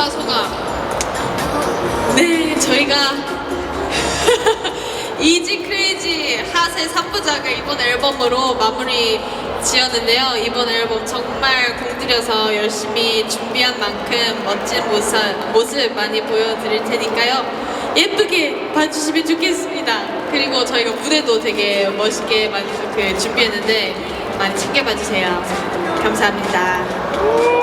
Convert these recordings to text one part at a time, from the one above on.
1주차 소감. 네, 저희가 이지 크레이지 핫의 3부작을 이번 앨범으로 마무리 지었는데요. 이번 앨범 정말 공들여서 열심히 준비한 만큼 멋진 모습, 모습 많이 보여드릴 테니까요. 예쁘게 봐주시면 좋겠습니다. 그리고 저희가 무대도 되게 멋있게 많이 그 준비했는데 많이 챙겨봐 주세요. 감사합니다.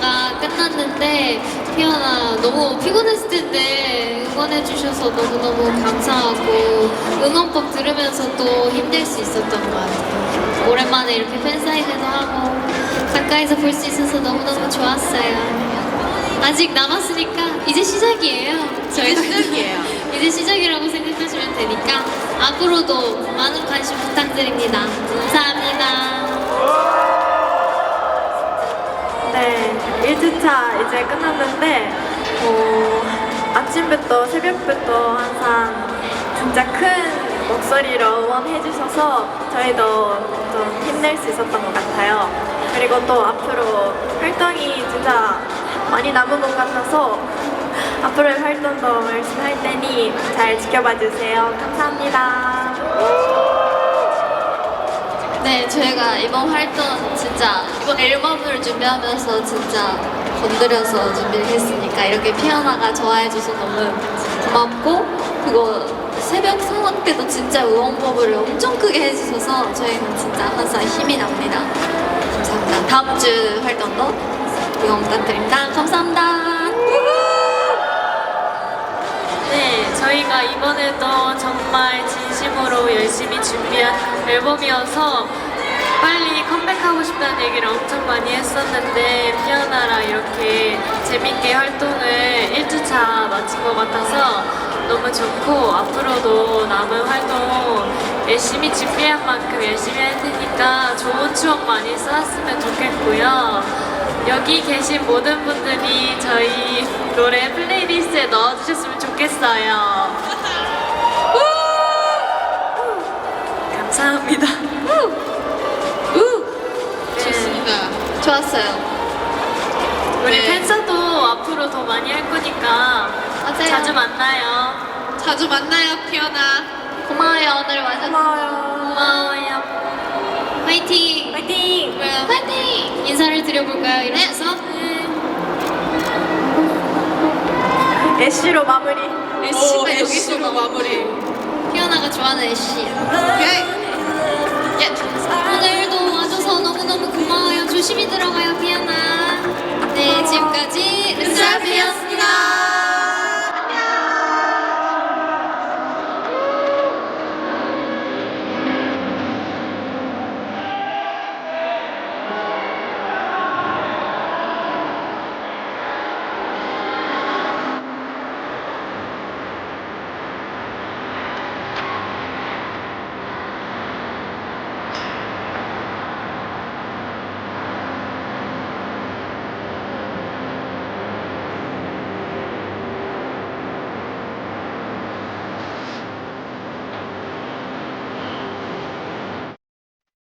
1주차가 끝났는데 피아나 너무 피곤했을 텐데 응원해주셔서 너무너무 감사하고 응원법 들으면서 또 힘낼 수 있었던 것 같아요. 오랜만에 이렇게 팬사인회도 하고 가까이서 볼 수 있어서 너무너무 좋았어요. 아직 남았으니까 이제 시작이에요. 저희가 시작이에요. 이제 시작이라고 생각하시면 되니까 앞으로도 많은 관심 부탁드립니다. 감사합니다. 네, 1주차 이제 끝났는데, 어, 아침부터 새벽부터 항상 진짜 큰 목소리로 응원해주셔서 저희도 좀 힘낼 수 있었던 것 같아요. 그리고 또 앞으로 활동이 진짜 많이 남은 것 같아서 앞으로의 활동도 열심히 할 테니 잘 지켜봐 주세요. 감사합니다. 네, 저희가 이번 활동 진짜 이번 앨범을 준비하면서 진짜 건드려서 준비를 했으니까 이렇게 피아나가 좋아해줘서 너무 고맙고 그리고 새벽 상황 때도 진짜 응원법을 엄청 크게 해주셔서 저희는 진짜 항상 힘이 납니다. 감사합니다. 다음 주 활동도 응원 부탁드립니다. 감사합니다. 저희가 이번에도 정말 진심으로 열심히 준비한 앨범이어서 빨리 컴백하고 싶다는 얘기를 엄청 많이 했었는데 피아나랑 이렇게 재밌게 활동을 1주차 마친 것 같아서 너무 좋고 앞으로도 남은 활동 열심히 준비한 만큼 열심히 할 테니까 좋은 추억 많이 쌓았으면 좋겠고요. 여기 계신 모든 분들이 저희 노래 넣어주셨으면 좋겠어요. 감사합니다. 좋습니다. 좋았어요. 우리 네. 팬사도 앞으로 더 많이 할 거니까 맞아요. 자주 만나요. 자주 만나요, 피어나. 고마워요. 오늘 와줘서. 고마워요. 고마워요. 화이팅! 화이팅! 화이팅! 인사를 드려볼까요? 이러면서? 애쉬로 마무리. 여기서 마무리. 피아나가 좋아하는 애쉬. 오케이. 예. 오늘도 와줘서 너무너무 고마워요. 조심히 들어가요, 피아나.